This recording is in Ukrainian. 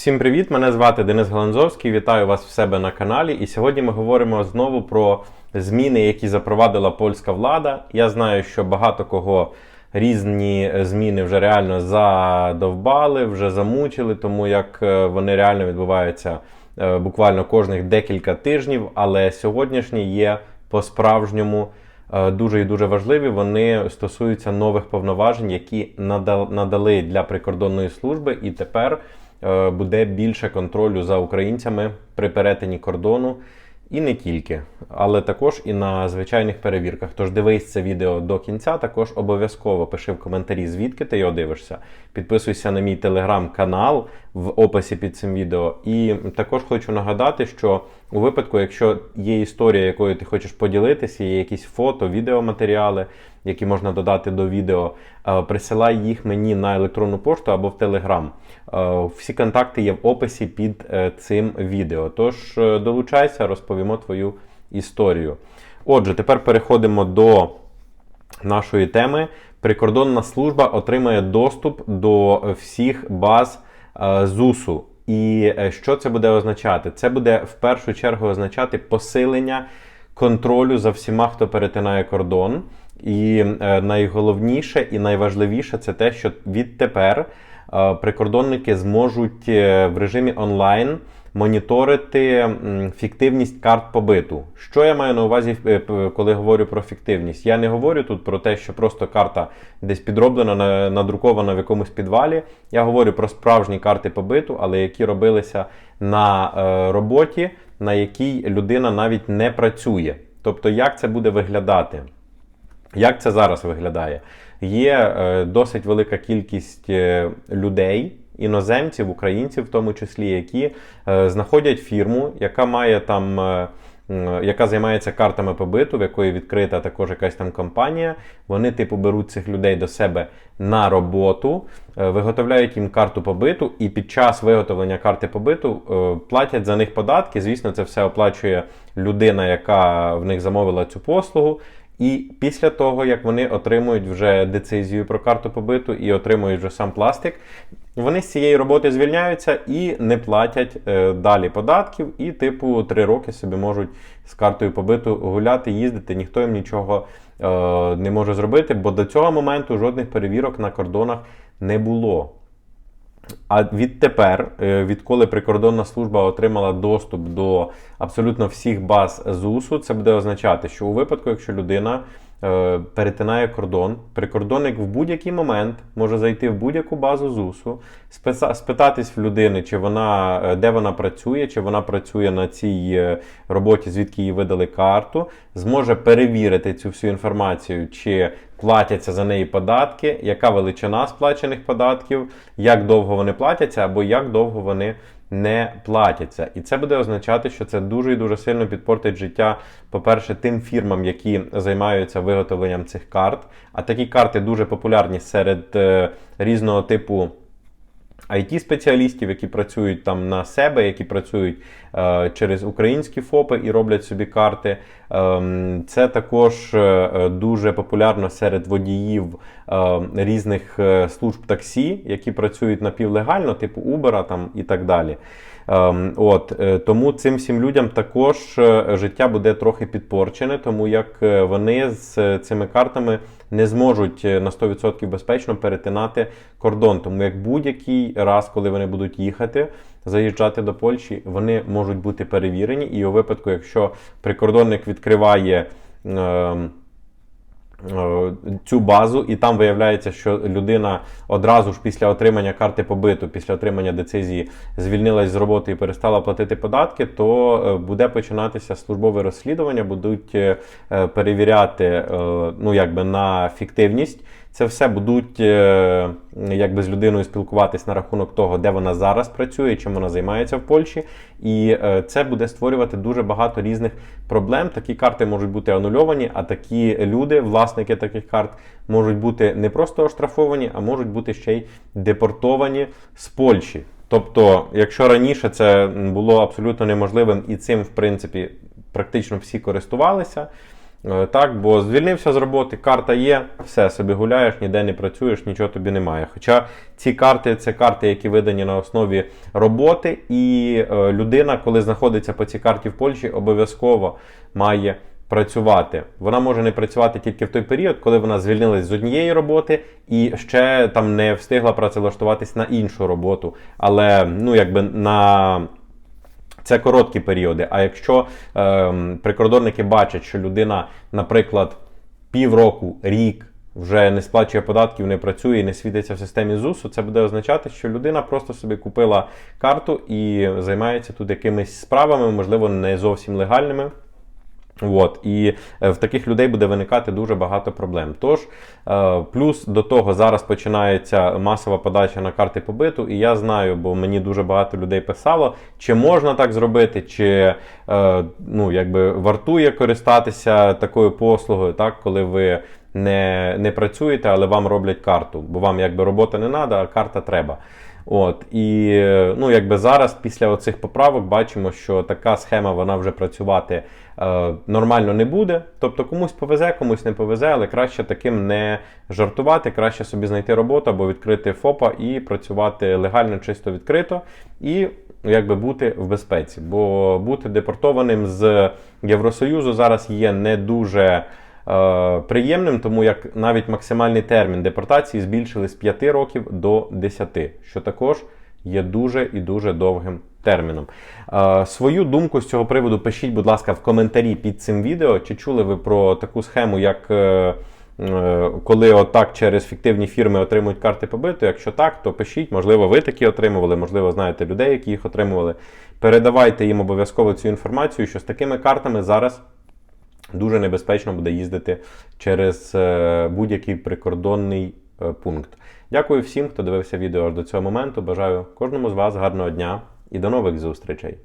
Всім привіт! Мене звати Денис Галанзовський. Вітаю вас в себе на каналі. І сьогодні ми говоримо знову про зміни, які запровадила польська влада. Я знаю, що багато кого різні зміни вже реально задовбали, вже замучили, тому як е, вони реально відбуваються е, буквально кожних декілька тижнів. Але сьогоднішні є по-справжньому е, дуже і дуже важливі. Вони стосуються нових повноважень, які надали для прикордонної служби, і тепер буде більше контролю за українцями при перетині кордону. І не тільки, але також і на звичайних перевірках. Тож дивись це відео до кінця. Також обов'язково пиши в коментарі, звідки ти його дивишся. Підписуйся на мій телеграм-канал в описі під цим відео. І також хочу нагадати, що у випадку, якщо є історія, якою ти хочеш поділитися, є якісь фото, відеоматеріали, які можна додати до відео, е, присилай їх мені на електронну пошту або в Телеграм. Всі контакти є в описі під е, цим відео. Тож е, долучайся, розповімо твою історію. Отже, тепер переходимо до нашої теми. Прикордонна служба отримає доступ до всіх баз ЗУСу. І е, що це буде означати? Це буде в першу чергу означати посилення контролю за всіма, хто перетинає кордон. І е, найголовніше і найважливіше це те, що відтепер е, прикордонники зможуть в режимі онлайн моніторити фіктивність карт побиту. Що я маю на увазі, е, коли говорю про фіктивність? Я не говорю тут про те, що просто карта десь підроблена, на- надрукована в якомусь підвалі. Я говорю про справжні карти побиту, але які робилися на е, роботі, на якій людина навіть не працює. Тобто, як це буде виглядати? Як це зараз виглядає? Є е, досить велика кількість людей, іноземців, українців, в тому числі, які е, знаходять фірму, яка має там. е, яка займається картами побиту, в якої відкрита також якась там компанія. Вони, типу, беруть цих людей до себе на роботу, е, виготовляють їм карту побиту, і під час виготовлення карти побиту платять за них податки. Звісно, це все оплачує людина, яка в них замовила цю послугу. І після того, як вони отримують вже децизію про карту побиту і отримують вже сам пластик, вони з цієї роботи звільняються і не платять е, далі податків, і, типу, три роки собі можуть з картою побиту гуляти, їздити, ніхто їм нічого е, не може зробити, бо до цього моменту жодних перевірок на кордонах не було. А відтепер, е, відколи прикордонна служба отримала доступ до абсолютно всіх баз ЗУСу, це буде означати, що у випадку, якщо людина перетинає кордон, прикордонник в будь-який момент може зайти в будь-яку базу ЗУСу, спитатись в людини, чи вона е, де вона працює, чи вона працює на цій е, роботі, звідки їй видали карту, зможе перевірити цю всю інформацію, чи платяться за неї податки, яка величина сплачених податків, як довго вони платяться, або як довго вони не платяться. І це буде означати, що це дуже і дуже сильно підпортить життя, по-перше, тим фірмам, які займаються виготовленням цих карт. А такі карти дуже популярні серед е, різного типу. IT-спеціалістів, які працюють там на себе, які працюють е, через українські ФОПи і роблять собі карти. Ем, це також е, е, дуже популярно серед водіїв е, різних е, служб таксі, які працюють напівлегально, типу Uber там, і так далі. Ем, От, е, тому цим всім людям також е, життя буде трохи підпорчене, тому як е, вони з е, цими картами не зможуть е, на 100% безпечно перетинати кордон. Тому як будь-який раз, коли вони будуть їхати, заїжджати до Польщі, вони можуть бути перевірені. І у випадку, якщо прикордонник відкриває. е, Цю базу, і там виявляється, що людина одразу ж після отримання карти побиту, після отримання децизії, звільнилась з роботи і перестала платити податки, то е, буде починатися службове розслідування, будуть е, е, перевіряти е, ну, якби на фіктивність. Це все будуть е, якби з людиною спілкуватись на рахунок того, де вона зараз працює, чим вона займається в Польщі. І е, це буде створювати дуже багато різних проблем. Такі карти можуть бути анульовані, а такі люди, власники таких карт, можуть бути не просто оштрафовані, а можуть бути ще й депортовані з Польщі. Тобто, якщо раніше це було абсолютно неможливим, і цим, в принципі, практично всі користувалися. Е, Так, бо звільнився з роботи, карта є, все собі гуляєш, ніде не працюєш, нічого тобі немає. Хоча ці карти це карти, які видані на основі роботи, і е, людина, коли знаходиться по цій карті в Польщі, обов'язково має працювати. Вона може не працювати тільки в той період, коли вона звільнилась з однієї роботи і ще там не встигла працевлаштуватись на іншу роботу. Але ну якби на це короткі періоди. А якщо е, прикордонники бачать, що людина, наприклад, півроку, рік вже не сплачує податків, не працює і не світиться в системі ЗУСу, це буде означати, що людина просто собі купила карту і займається тут якимись справами, можливо, не зовсім легальними. От, і е, в таких людей буде виникати дуже багато проблем. Тож, е, плюс до того зараз починається масова подача на карти побиту, і я знаю, бо мені дуже багато людей писало, чи можна так зробити, чи е, ну, якби вартує користатися такою послугою, так, коли ви не, не працюєте, але вам роблять карту, бо вам якби робота не треба, а карта треба. От і ну, якби зараз, після оцих поправок, бачимо, що така схема вона вже працювати е, нормально не буде. Тобто комусь повезе, комусь не повезе, але краще таким не жартувати, краще собі знайти роботу або відкрити ФОПа і працювати легально, чисто відкрито, і якби бути в безпеці. Бо бути депортованим з Євросоюзу зараз є не дуже. Е, приємним, тому як навіть максимальний термін депортації збільшили з 5 років до 10, що також є дуже і дуже довгим терміном. Е, Свою думку з цього приводу пишіть, будь ласка, в коментарі під цим відео. Чи чули ви про таку схему, як е, коли отак через фіктивні фірми отримують карти побиту? Якщо так, то пишіть. Можливо, ви такі отримували, можливо, знаєте людей, які їх отримували. Передавайте їм обов'язково цю інформацію, що з такими картами зараз дуже небезпечно буде їздити через е, будь-який прикордонний е, пункт. Дякую всім, хто дивився відео аж до цього моменту. Бажаю кожному з вас гарного дня і до нових зустрічей.